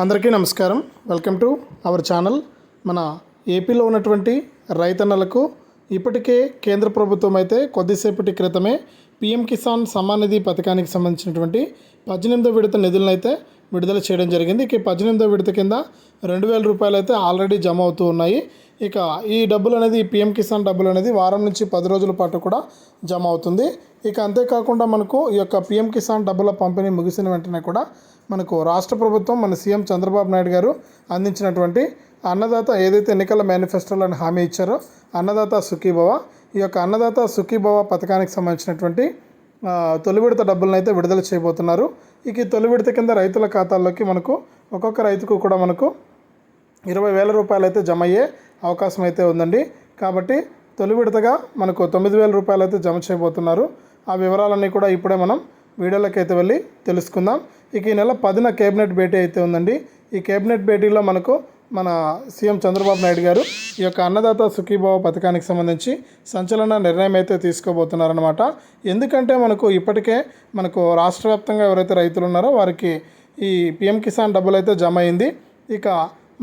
అందరికీ నమస్కారం. Welcome to our channel. మన ఏపీలో ఉన్నటువంటి రైతన్నలకు ఇప్పటికే కేంద్ర ప్రభుత్వం అయితే కొద్దిసేపటి క్రితమే పిఎం కిసాన్ సమ్మాన్ నిధి పథకానికి సంబంధించినటువంటి పద్దెనిమిదో విడత నిధులను అయితే విడుదల చేయడం జరిగింది. ఇక పద్దెనిమిదో విడత కింద రెండు వేల రూపాయలు అయితే ఆల్రెడీ జమ అవుతూ ఉన్నాయి. ఇక ఈ డబ్బులు అనేది పిఎం కిసాన్ డబ్బులు అనేది వారం నుంచి పది రోజుల పాటు కూడా జమ అవుతుంది. ఇక అంతేకాకుండా మనకు ఈ యొక్క పిఎం కిసాన్ డబ్బుల పంపిణీ ముగిసిన వెంటనే కూడా మనకు రాష్ట్ర ప్రభుత్వం మన సీఎం చంద్రబాబు నాయుడు గారు అందించినటువంటి అన్నదాత ఏదైతే ఎన్నికల మేనిఫెస్టోలను హామీ ఇచ్చారో అన్నదాత సుఖీభవ ఈ యొక్క అన్నదాత సుఖీభవ పథకానికి సంబంధించినటువంటి తొలి విడత డబ్బులను అయితే విడుదల చేయబోతున్నారు. ఇక ఈ తొలి విడత కింద రైతుల ఖాతాల్లోకి మనకు ఒక్కొక్క రైతుకు కూడా మనకు ఇరవై వేల రూపాయలు అయితే జమ అయ్యే అవకాశం అయితే ఉందండి. కాబట్టి తొలి విడతగా మనకు తొమ్మిది వేల రూపాయలు అయితే జమ చేయబోతున్నారు. ఆ వివరాలన్నీ కూడా ఇప్పుడే మనం వీడియోలోకి అయితే వెళ్ళి తెలుసుకుందాం. ఇక ఈ నెల పదిన కేబినెట్ భేటీ అయితే ఉందండి. ఈ కేబినెట్ భేటీలో మనకు మన సీఎం చంద్రబాబు నాయుడు గారు ఈ యొక్క అన్నదాత సుఖీభావ పథకానికి సంబంధించి సంచలన నిర్ణయం అయితే తీసుకోబోతున్నారనమాట ఎందుకంటే మనకు ఇప్పటికే మనకు రాష్ట్ర వ్యాప్తంగా ఎవరైతే రైతులు ఉన్నారో వారికి ఈ పిఎం కిసాన్ డబ్బులు అయితే జమ అయింది. ఇక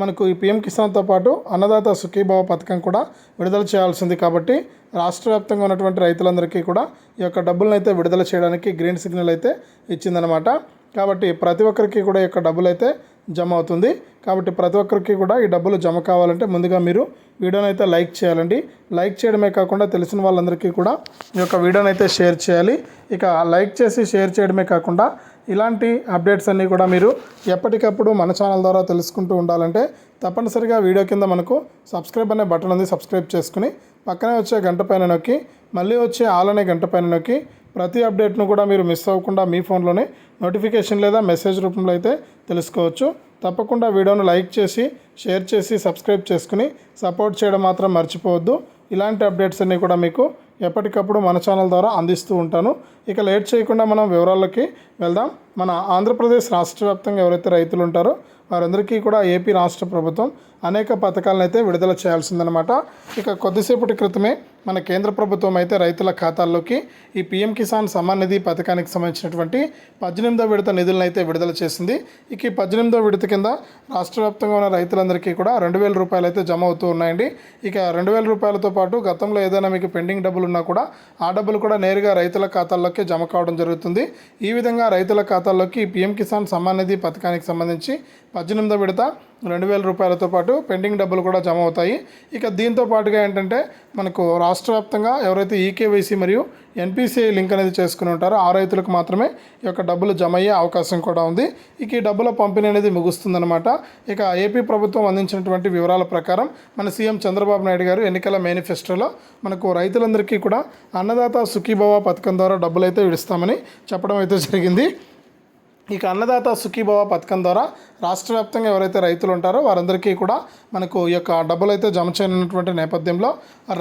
మనకు ఈ పిఎం కిసాన్తో పాటు అన్నదాత సుఖీభావ పథకం కూడా విడుదల చేయాల్సింది కాబట్టి రాష్ట్ర వ్యాప్తంగా ఉన్నటువంటి రైతులందరికీ కూడా ఈ యొక్క డబ్బులను అయితే విడుదల చేయడానికి గ్రీన్ సిగ్నల్ అయితే ఇచ్చిందనమాట కాబట్టి ప్రతి ఒక్కరికి కూడా ఈ యొక్క డబ్బులు అయితే జమ అవుతుంది. కాబట్టి ప్రతి ఒక్కరికి కూడా ఈ డబ్బులు జమ కావాలంటే ముందుగా మీరు వీడియోని అయితే లైక్ చేయాలండి. లైక్ చేయడమే కాకుండా తెలిసిన వాళ్ళందరికీ కూడా ఈ యొక్క వీడియోని అయితే షేర్ చేయాలి. ఇక లైక్ చేసి షేర్ చేయడమే కాకుండా ఇలాంటి అప్డేట్స్ అన్నీ కూడా మీరు ఎప్పటికప్పుడు మన ఛానల్ ద్వారా తెలుసుకుంటూ ఉండాలంటే తప్పనిసరిగా వీడియో కింద మనకు సబ్స్క్రైబ్ అనే బటన్ ఉంది సబ్స్క్రైబ్ చేసుకుని పక్కనే వచ్చే గంట పైన నొక్కి మళ్ళీ వచ్చే ఆల్ అనే గంట పైన నొక్కి ప్రతి అప్డేట్ను కూడా మీరు మిస్ అవ్వకుండా మీ ఫోన్లోనే నోటిఫికేషన్ లేదా మెసేజ్ రూపంలో అయితే తెలుసుకోవచ్చు. తప్పకుండా వీడియోను లైక్ చేసి షేర్ చేసి సబ్స్క్రైబ్ చేసుకుని సపోర్ట్ చేయడం మాత్రం మర్చిపోవద్దు. ఇలాంటి అప్డేట్స్ అన్నీ కూడా మీకు ఎప్పటికప్పుడు మన ఛానల్ ద్వారా అందిస్తూ ఉంటాను. ఇక లేట్ చేయకుండా మనం వివరాల్లోకి వెళ్దాం. మన ఆంధ్రప్రదేశ్ రాష్ట్ర వ్యాప్తంగా ఎవరైతే రైతులు ఉంటారో వారందరికీ కూడా ఏపీ రాష్ట్ర ప్రభుత్వం అనేక పథకాలను అయితే విడుదల చేయాల్సిందనమాట ఇక కొద్దిసేపటి క్రితమే మన కేంద్ర ప్రభుత్వం అయితే రైతుల ఖాతాల్లోకి ఈ పీఎం కిసాన్ సమ్మాన్ నిధి పథకానికి సంబంధించినటువంటి పద్దెనిమిదో విడత నిధులను అయితే విడుదల చేసింది. ఇక ఈ పద్దెనిమిదో విడత కింద రాష్ట్ర వ్యాప్తంగా ఉన్న రైతులందరికీ కూడా రెండు వేల రూపాయలు అయితే జమ అవుతూ ఉన్నాయండి. ఇక రెండు వేల రూపాయలతో పాటు గతంలో ఏదైనా మీకు పెండింగ్ డబ్బులు ఉన్నా కూడా ఆ డబ్బులు కూడా నేరుగా రైతుల ఖాతాల్లోకి జమ కావడం జరుగుతుంది. ఈ విధంగా రైతుల ఖాతాల్లోకి పీఎం కిసాన్ సమ్మాన్ నిధి పథకానికి సంబంధించి పద్దెనిమిదో విడత రెండు వేల రూపాయలతో పాటు పెండింగ్ డబ్బులు కూడా జమ అవుతాయి. ఇక దీంతో పాటుగా ఏంటంటే మనకు రాష్ట్ర వ్యాప్తంగా ఎవరైతే ఈకేవైసీ మరియు ఎన్పిసిఐ లింక్ అనేది చేసుకుని ఉంటారో ఆ రైతులకు మాత్రమే ఈ యొక్క డబ్బులు జమ అయ్యే అవకాశం కూడా ఉంది. ఇక ఈ డబ్బుల పంపిణీ అనేది ముగుస్తుందన్నమాట. ఇక ఏపీ ప్రభుత్వం అందించినటువంటి వివరాల ప్రకారం మన సీఎం చంద్రబాబు నాయుడు గారు ఎన్నికల మేనిఫెస్టోలో మనకు రైతులందరికీ కూడా అన్నదాత సుఖీభవ పథకం ద్వారా డబ్బులు అయితే విడుస్తామని చెప్పడం అయితే జరిగింది. ఇక అన్నదాత సుఖీభవ పథకం ద్వారా రాష్ట్ర వ్యాప్తంగా ఎవరైతే రైతులు ఉంటారో వారందరికీ కూడా మనకు ఈ యొక్క డబ్బులు అయితే జమ చేయనున్నటువంటి నేపథ్యంలో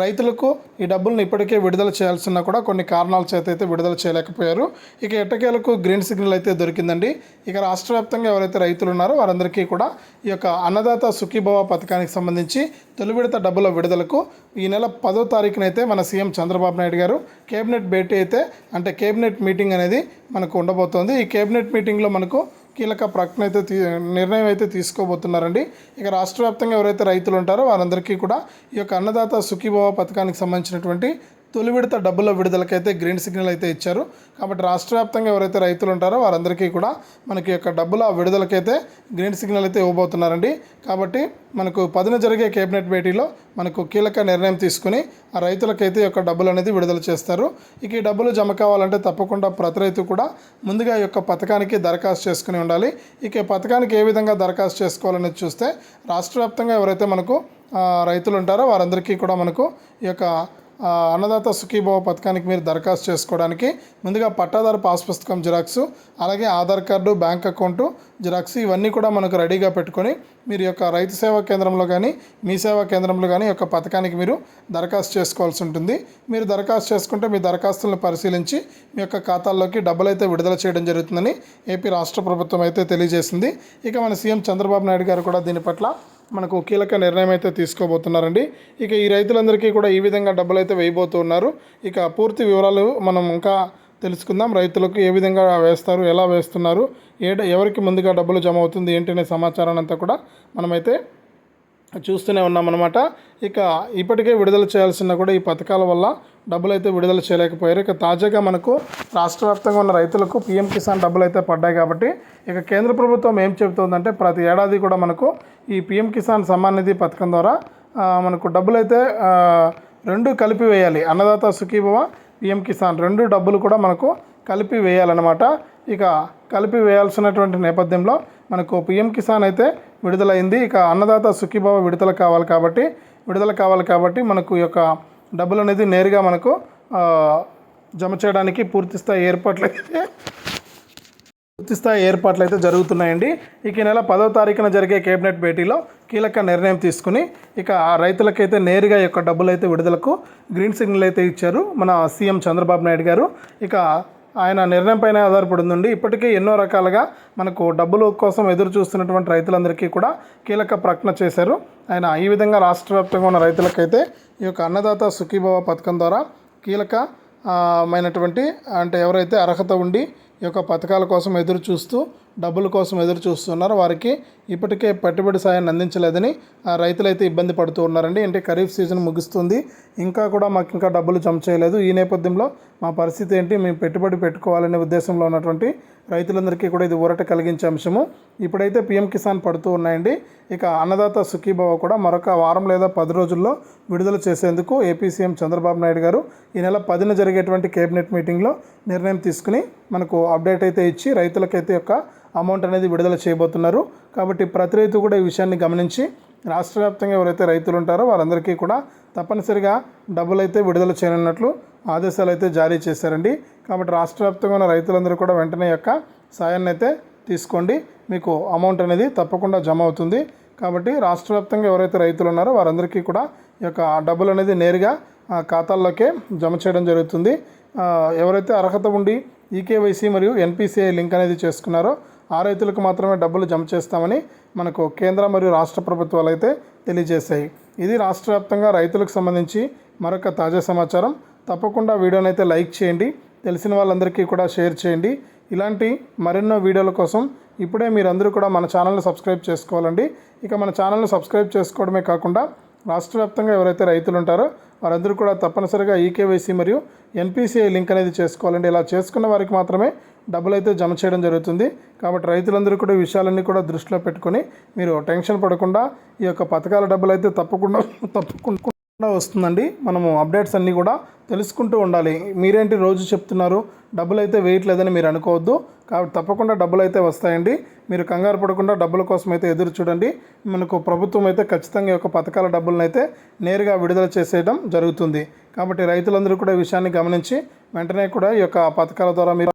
రైతులకు ఈ డబ్బులను ఇప్పటికే విడుదల చేయాల్సిన కూడా కొన్ని కారణాల చేత అయితే విడుదల చేయలేకపోయారు. ఇక ఎట్టకేలకు గ్రీన్ సిగ్నల్ అయితే దొరికిందండి. ఇక రాష్ట్ర వ్యాప్తంగా ఎవరైతే రైతులు ఉన్నారో వారందరికీ కూడా ఈ యొక్క అన్నదాత సుఖీభవ పథకానికి సంబంధించి తొలి విడత డబ్బుల విడుదలకు ఈ నెల పదో తారీఖునైతే మన సీఎం చంద్రబాబు నాయుడు గారు కేబినెట్ భేటీ అయితే అంటే కేబినెట్ మీటింగ్ అనేది మనకు ఉండబోతోంది. ఈ కేబినెట్ మీటింగ్ మీటింగ్లో మనకు కీలక ప్రకటన అయితే తీ నిర్ణయం అయితే తీసుకోబోతున్నారండి. ఇక రాష్ట్ర వ్యాప్తంగా ఎవరైతే రైతులు ఉంటారో వారందరికీ కూడా ఈ యొక్క అన్నదాత సుఖీభవ పథకానికి సంబంధించినటువంటి తొలి విడత డబ్బుల విడుదలకైతే గ్రీన్ సిగ్నల్ అయితే ఇచ్చారు. కాబట్టి రాష్ట్ర వ్యాప్తంగా ఎవరైతే రైతులు ఉంటారో వారందరికీ కూడా మనకి యొక్క డబ్బుల విడుదలకైతే గ్రీన్ సిగ్నల్ అయితే ఇవ్వబోతున్నారండి. కాబట్టి మనకు పదిన జరిగే కేబినెట్ భేటీలో మనకు కీలక నిర్ణయం తీసుకుని ఆ రైతులకైతే యొక్క డబ్బులు అనేది విడుదల చేస్తారు. ఇక ఈ డబ్బులు జమ కావాలంటే తప్పకుండా ప్రతి రైతు కూడా ముందుగా యొక్క పథకానికి దరఖాస్తు చేసుకుని ఉండాలి. ఇక పథకానికి ఏ విధంగా దరఖాస్తు చేసుకోవాలనేది చూస్తే రాష్ట్ర వ్యాప్తంగా ఎవరైతే మనకు రైతులు ఉంటారో వారందరికీ కూడా మనకు ఈ యొక్క అన్నదాత సుఖీభవ పథకానికి మీరు దరఖాస్తు చేసుకోవడానికి ముందుగా పట్టాదారు పాస్ పుస్తకం జిరాక్స్ అలాగే Aadhaar card bank account xerox ఇవన్నీ కూడా మనకు రెడీగా పెట్టుకొని మీరు యొక్క రైతు సేవా కేంద్రంలో కానీ మీ సేవా కేంద్రంలో కానీ యొక్క పథకానికి మీరు దరఖాస్తు చేసుకోవాల్సి ఉంటుంది. మీరు దరఖాస్తు చేసుకుంటే మీ దరఖాస్తులను పరిశీలించి మీ యొక్క ఖాతాల్లోకి డబ్బులు అయితే విడుదల చేయడం జరుగుతుందని ఏపీ రాష్ట్ర ప్రభుత్వం అయితే తెలియజేసింది. ఇక మన సీఎం చంద్రబాబు నాయుడు గారు కూడా దీని పట్ల మనకు కీలక నిర్ణయం అయితే తీసుకోబోతున్నారండి. ఇక ఈ రైతులందరికీ కూడా ఈ విధంగా డబ్బులు అయితే వేయబోతున్నారు ఇక పూర్తి వివరాలు మనం ఇంకా తెలుసుకుందాం. రైతులకు ఏ విధంగా వేస్తారు ఎలా వేస్తున్నారు ఏ ఎవరికి ముందుగా డబ్బులు జమ అవుతుంది ఏంటనే సమాచారాన్ని అంతా కూడా మనమైతే చూస్తూనే ఉన్నామన్నమాట. ఇక ఇప్పటికే విడుదల చేయాల్సిన కూడా ఈ పథకాల వల్ల డబ్బులు అయితే విడుదల చేయలేకపోయారు. ఇక తాజాగా మనకు రాష్ట్ర వ్యాప్తంగా ఉన్న రైతులకు పీఎం కిసాన్ డబ్బులు అయితే పడ్డాయి కాబట్టి ఇక కేంద్ర ప్రభుత్వం ఏం చెబుతుందంటే ప్రతి ఏడాది కూడా మనకు ఈ పీఎం కిసాన్ సమ్మాన్ నిధి పథకం ద్వారా మనకు డబ్బులు అయితే రెండు కలిపి వేయాలి. అన్నదాత సుఖీభవ పిఎం కిసాన్ రెండు డబ్బులు కూడా మనకు కలిపి వేయాలన్నమాట. ఇక కలిపి వేయాల్సినటువంటి నేపథ్యంలో మనకు పిఎం కిసాన్ అయితే విడుదలైంది. ఇక అన్నదాత సుఖీభవ విడుదల కావాలి కాబట్టి విడుదల కావాలి కాబట్టి మనకు ఈ యొక్క డబ్బులు అనేది నేరుగా మనకు జమ చేయడానికి పూర్తి స్థాయి ఏర్పాట్లు అయితే పూర్తి స్థాయి ఏర్పాట్లు అయితే జరుగుతున్నాయండి. ఇక ఈ నెల పదో తారీఖున జరిగే కేబినెట్ భేటీలో కీలక నిర్ణయం తీసుకుని ఇక ఆ రైతులకైతే నేరుగా యొక్క డబ్బులు అయితే విడుదలకు గ్రీన్ సిగ్నల్ అయితే ఇచ్చారు మన సీఎం చంద్రబాబు నాయుడు గారు. ఇక ఆయన నిర్ణయం పైన ఇప్పటికే ఎన్నో రకాలుగా మనకు డబ్బుల కోసం ఎదురు చూస్తున్నటువంటి రైతులందరికీ కూడా కీలక ప్రకటన చేశారు. ఆయన ఈ విధంగా రాష్ట్ర వ్యాప్తంగా ఉన్న రైతులకైతే ఈ యొక్క అన్నదాత సుఖీభవ పథకం ద్వారా కీలక మైనటువంటి అంటే ఎవరైతే అర్హత ఉండి ఈ యొక్క పథకాల కోసం ఎదురు చూస్తూ డబ్బుల కోసం ఎదురు చూస్తున్నారు. వారికి ఇప్పటికే పెట్టుబడి సాయాన్ని అందించలేదని ఆ రైతులైతే ఇబ్బంది పడుతూ ఉన్నారండి. అంటే ఖరీఫ్ సీజన్ ముగుస్తుంది. ఇంకా కూడా మాకు ఇంకా డబ్బులు జమ చేయలేదు. ఈ నేపథ్యంలో మా పరిస్థితి ఏంటి? మేము పెట్టుబడి పెట్టుకోవాలనే ఉద్దేశంలో ఉన్నటువంటి రైతులందరికీ కూడా ఇది ఊరట కలిగించే అంశము. ఇప్పుడైతే పిఎం కిసాన్ పడుతూ ఉన్నాయండి. ఇక అన్నదాత సుఖీభావ కూడా మరొక వారం లేదా పది రోజుల్లో విడుదల చేసేందుకు ఏపీ సీఎం చంద్రబాబు నాయుడు గారు ఈ నెల పదిన జరిగేటువంటి కేబినెట్ మీటింగ్లో నిర్ణయం తీసుకుని మనకు అప్డేట్ అయితే ఇచ్చి రైతులకైతే యొక్క అమౌంట్ అనేది విడుదల చేయబోతున్నారు. కాబట్టి ప్రతి రైతు కూడా ఈ విషయాన్ని గమనించి రాష్ట్ర వ్యాప్తంగా ఎవరైతే రైతులు ఉంటారో వారందరికీ కూడా తప్పనిసరిగా డబ్బులు అయితే విడుదల చేయనున్నట్లు ఆదేశాలు అయితే జారీ చేశారండి. కాబట్టి రాష్ట్ర వ్యాప్తంగా ఉన్న రైతులందరూ కూడా వెంటనే యొక్క సాయాన్ని అయితే తీసుకోండి. మీకు అమౌంట్ అనేది తప్పకుండా జమ అవుతుంది. కాబట్టి రాష్ట్ర వ్యాప్తంగా ఎవరైతే రైతులు ఉన్నారో వారందరికీ కూడా ఈ యొక్క డబ్బులు అనేది నేరుగా ఖాతాల్లోకే జమ చేయడం జరుగుతుంది. ఎవరైతే అర్హత ఉండి ఈకేవైసీ మరియు ఎన్పిసిఐ లింక్ అనేది చేసుకున్నారో ఆ రైతులకు మాత్రమే డబ్బులు జమ చేస్తామని మనకు కేంద్ర మరియు రాష్ట్ర ప్రభుత్వాలు అయితే తెలియజేశాయి. ఇది రాష్ట్ర వ్యాప్తంగా రైతులకు సంబంధించి మరొక తాజా సమాచారం. తప్పకుండా వీడియోని అయితే లైక్ చేయండి. తెలిసిన వాళ్ళందరికీ కూడా షేర్ చేయండి. ఇలాంటి మరెన్నో వీడియోల కోసం ఇప్పుడే మీరందరూ కూడా మన ఛానల్ని సబ్స్క్రైబ్ చేసుకోవాలండి. ఇక మన ఛానల్ని సబ్స్క్రైబ్ చేసుకోవడమే కాకుండా రాష్ట్ర వ్యాప్తంగా ఎవరైతే రైతులు ఉంటారో వారందరూ కూడా తప్పనిసరిగా ఈకేవైసీ మరియు ఎన్పిసిఐ లింక్ అనేది చేసుకోవాలండి. ఇలా చేసుకున్న వారికి మాత్రమే డబ్బులు అయితే జమ చేయడం జరుగుతుంది. కాబట్టి రైతులందరూ కూడా ఈ విషయాలన్నీ కూడా దృష్టిలో పెట్టుకొని మీరు టెన్షన్ పడకుండా ఈ యొక్క పథకాల డబ్బులు అయితే తప్పకుండా తప్పకుండా వస్తుందండి. మనము అప్డేట్స్ అన్నీ కూడా తెలుసుకుంటూ ఉండాలి. మీరేంటి రోజు చెప్తున్నారు? డబ్బులు అయితే వేయట్లేదని మీరు అనుకోవద్దు. కాబట్టి తప్పకుండా డబ్బులు అయితే వస్తాయండి. మీరు కంగారు పడకుండా డబ్బుల కోసం అయితే ఎదురు చూడండి. మనకు ప్రభుత్వం అయితే ఖచ్చితంగా యొక్క పథకాల డబ్బులను అయితే నేరుగా విడుదల చేసేయడం జరుగుతుంది. కాబట్టి రైతులందరూ కూడా ఈ విషయాన్ని గమనించి వెంటనే కూడా ఈ యొక్క పథకాల ద్వారా మీరు